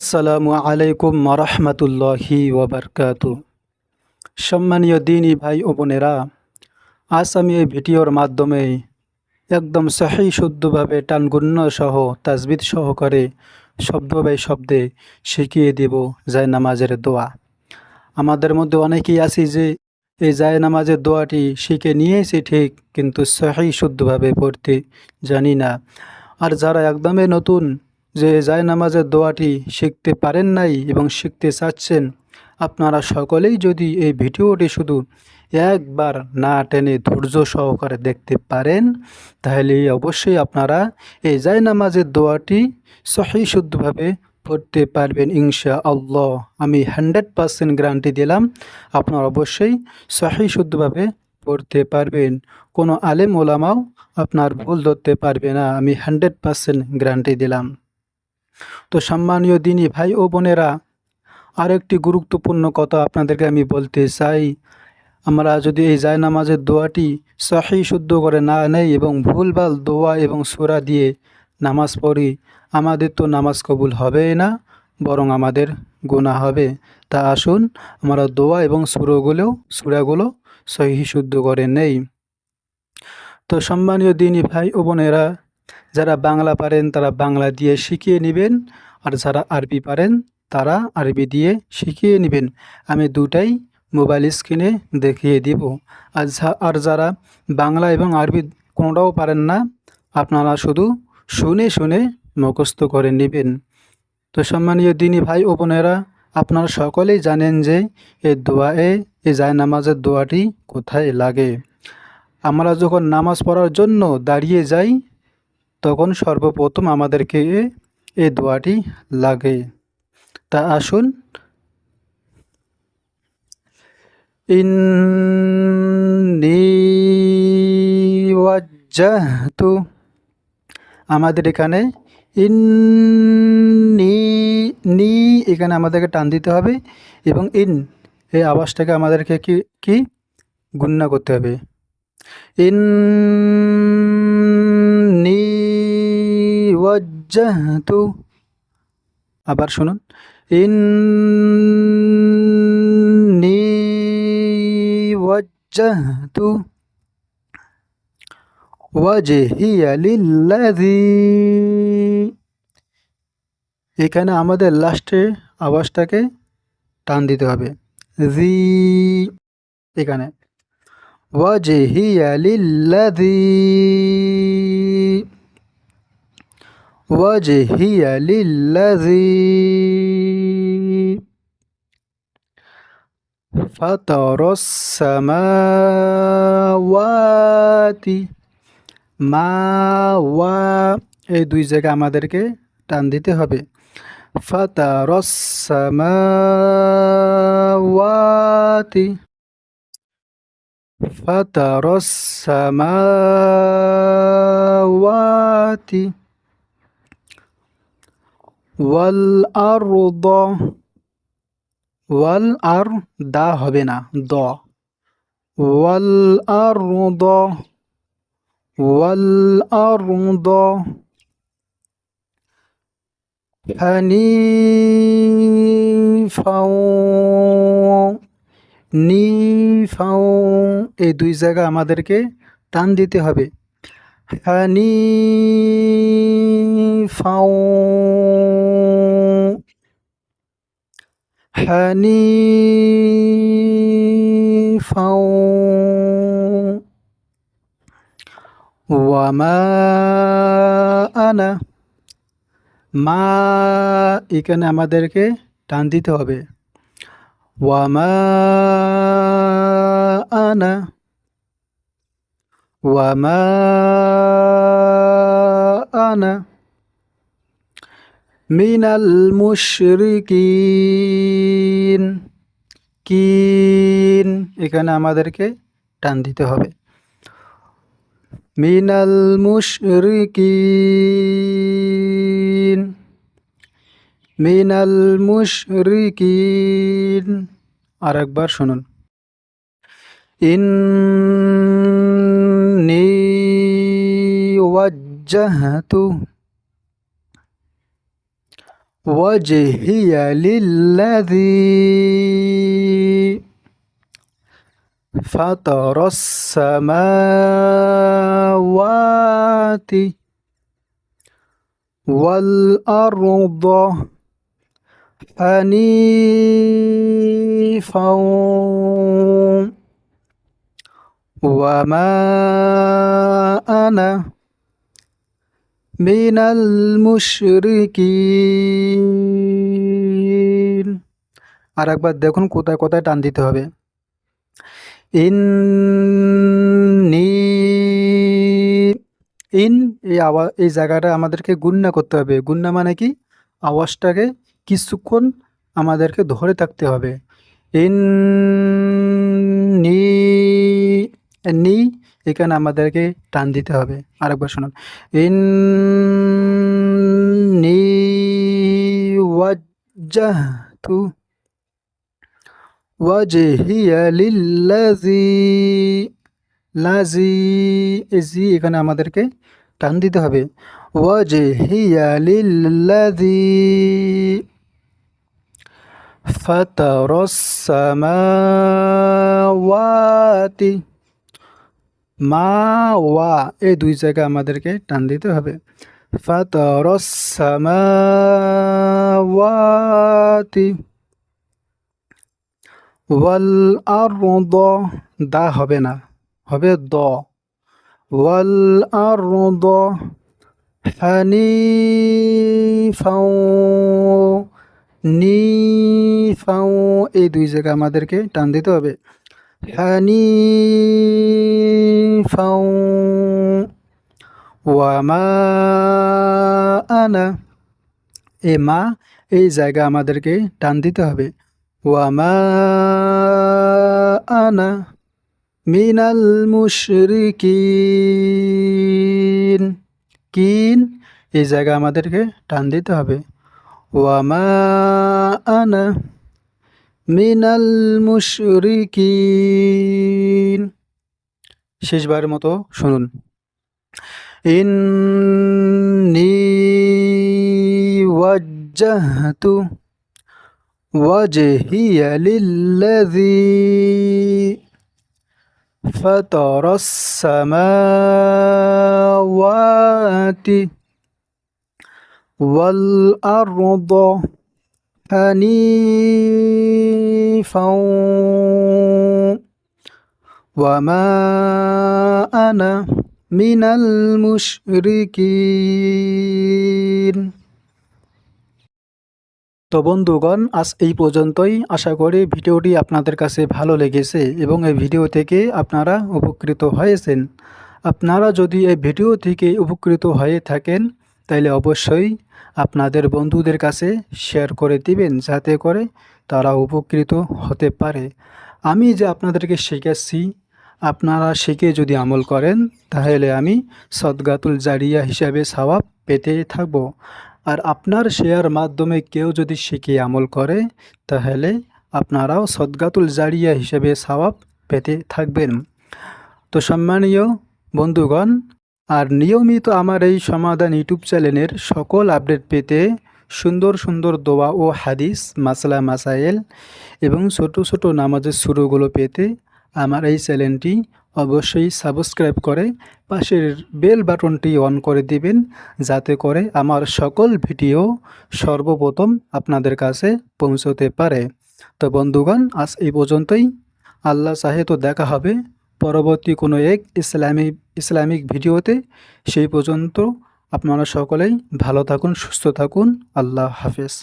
আসসালামু আলাইকুম রহমতুল্লাহি ওবরকাত। সম্মানীয় দিনী ভাই ও বোনেরা, আজ আমি এই ভিডিওর মাধ্যমে একদম সহি শুদ্ধভাবে টানগুণ্য সহ তাজবিদ সহকারে শব্দ বাই শব্দে শিখিয়ে দেব যায় নামাজের দোয়া। আমাদের মধ্যে অনেকেই আছি যে এই যায় নামাজের দোয়াটি শিখে নিয়েছি ঠিক, কিন্তু সহি শুদ্ধভাবে পড়তে জানি না। আর যারা একদমই নতুন যে যায় নামাজের দোয়াটি শিখতে পারেন নাই এবং শিখতে চাচ্ছেন, আপনারা সকলেই যদি এই ভিডিওটি শুধু একবার না টেনে ধৈর্য সহকারে দেখতে পারেন তাহলে অবশ্যই আপনারা এই যায় নামাজের দোয়াটি সহি শুদ্ধভাবে পড়তে পারবেন ইনশা আল্লাহ আমি হান্ড্রেড পারসেন্ট গ্যারান্টি দিলাম, আপনারা অবশ্যই সহি শুদ্ধভাবে পড়তে পারবেন। কোনো আলেম ওলামাও আপনার ভুল ধরতে পারবে না, আমি হান্ড্রেড পারসেন্ট গ্যারান্টি দিলাম। তো সম্মানীয় দিনী ভাই ও বোনেরা, আরেকটি গুরুত্বপূর্ণ কথা আপনাদেরকে আমি বলতে চাই। আমরা যদি এই যায় নামাজের দোয়াটি সহি শুদ্ধ করে না নেই এবং ভুলভাল দোয়া এবং সুরা দিয়ে নামাজ পড়ি, আমাদের তো নামাজ কবুল হবে না, বরং আমাদের গুণা হবে। তা আসুন, আমরা দোয়া এবং সুরোগুলো সুরাগুলো সহি শুদ্ধ করে নেই। তো সম্মানীয় দিনী ভাই ও বোনেরা যারা বাংলা পারেন, তারা বাংলা দিয়ে শিখিয়ে নেবেন। আর যারা আরবি পারেন, তারা আরবি দিয়ে শিখিয়ে নেবেন। আমি দুটাই মোবাইল স্ক্রিনে দেখিয়ে দিব। আর আর যারা বাংলা এবং আরবি কোনোটাও পারেন না, আপনারা শুধু শুনে শুনে মুখস্থ করে নেবেন। তো সম্মানীয় দিনী ভাই ও বোনেরা, আপনারা সকলেই জানেন যে এই দোয়ায়ে এই জায় নামাজের দোয়াটি কোথায় লাগে। আমরা যখন নামাজ পড়ার জন্য দাঁড়িয়ে যাই তখন সর্বপ্রথম আমাদেরকে এই দোয়াটি লাগে। তা আসুন। ইন্নি ওয়াজ্জাহতু। আমাদের এখানে ইন্নি, নি এখানে আমাদেরকে টান দিতে হবে এবং ইন, এই আওয়াজটাকে আমাদেরকে কি কি গুণনা করতে হবে। ইন্নি ওয়াজ্জাহতু আবার শুনুন। ইন্নি ওয়াজ্জাহতু ওয়াজহিয়া লিল্লাযী। এখানে আমাদের লাস্টে আওয়াজটাকে টান দিতে হবে। জি। এখানে। ওয়াজহিয়া লিল্লাযী। ওয়াজহিয়া লিল্লাযী ফাতারাস সামাওয়াতি মা ওয়া এই দুই জায়গায় আমাদেরকে টান দিতে হবে। ফাতারাস সামাওয়াতি। ওয়াল আরদ, ওয়াল আর দা হবে না, দ। ওয়াল আরদ ওয়াল আরদ, হানিফাও, নিফাও, এই দুই জায়গা আমাদেরকে টান দিতে হবে। হানিফাও। হানিফাও। ওয়ামা আনা। মা এখানে আমাদেরকে টান দিতে হবে। ওয়ামা আনা। ওয়ামা আনা মিনাল মুশরিকিন কিন এখানে আমাদেরকে টান দিতে হবে। মিনাল মুশরিকিন। মিনাল মুশরিকিন। আর একবার শুনুন। ইন্নি وجهت وجهي للذي فطر السماوات والأرض حنيفا. وما أنا মিনাল মুশরিকিন আর একবার দেখুন কোথায় কোথায় টান দিতে হবে। ইন্নি, ইন, এই আওয়াজ এই জায়গাটা আমাদেরকে গুন্না করতে হবে। গুন্না মানে কি? আওয়াজটাকে কিছুক্ষণ আমাদেরকে ধরে থাকতে হবে। ইন নি এখানে আমাদেরকে টান দিতে হবে। আরেকবার শুনুন। ইন লাজি জি এখানে আমাদেরকে টান দিতে হবে। ওয়াজহিয়া ফাতারাস সামাওয়াতি মা ওয়া, এই দুই জায়গা আমাদেরকে টান দিতে হবে। ফাতারাস সামাওয়াতি ওয়াল আরদ দা হবে না, হবে দ। ওয়াল আর আরদ হানিফাও, নিফাও, এই দুই জায়গা আমাদেরকে টান দিতে হবে। হানিফাও ওয়ামা আনা এ মা, এই জায়গা আমাদেরকে টান দিতে হবে। ওয়ামা আনা মিনাল মুশরিকিন। কিন, এই জায়গা আমাদেরকে টান দিতে হবে। ওয়ামা আনা মিনাল মুশরিকিন শেষবার মতো শুনুন ইন্নি ওয়াজ্জাহতু وجهي للذي فطر السماوات والأرض حنيفا وما أنا من المشركين তো বন্ধুগণ আজ এই পর্যন্তই আশা করি ভিডিওটি আপনাদের কাছে ভালো লেগেছে এবং এই ভিডিও থেকে আপনারা উপকৃত হয়েছেন আপনারা যদি এই ভিডিও থেকে উপকৃত হয়ে থাকেন তাহলে অবশ্যই আপনাদের বন্ধুদের কাছে শেয়ার করে দিবেন যাতে করে তারা উপকৃত হতে পারে। আমি যে আপনাদেরকে শিখাচ্ছি আপনারা শিখে যদি আমল করেন, তাহলে আমি সদগাতুল জারিয়া হিসাবে সওয়াব পেতে থাকব। আর আপনার শেয়ার মাধ্যমে কেউ যদি শিখে আমল করে, তাহলে আপনারাও সদগাতুল জারিয়া হিসেবে সওয়াব পেতে থাকবেন। তো সম্মানীয় বন্ধুগণ আর নিয়মিত আমার এই সমাধান ইউটিউব চ্যানেলের সকল আপডেট পেতে সুন্দর সুন্দর দোয়া ও হাদিস, মাসলা মাসাইল এবং ছোট ছোট নামাজের শুরুগুলো পেতে আমার এই চ্যানেলটি অবশ্যই সাবস্ক্রাইব করে পাশের বেল বাটনটি অন করে দিবেন, যাতে করে আমার সকল ভিডিও সর্বপ্রথম আপনাদের কাছে পৌঁছতে পারে। তো বন্ধুগণ, আজ এই পর্যন্তই। আল্লাহ চাহে তো দেখা হবে। পরবর্তী কোনো এক ইসলামী, ইসলামিক ভিডিওতে সেই পর্যন্ত আপনারা সকলেই ভালো থাকুন, সুস্থ থাকুন। আল্লাহ হাফেজ।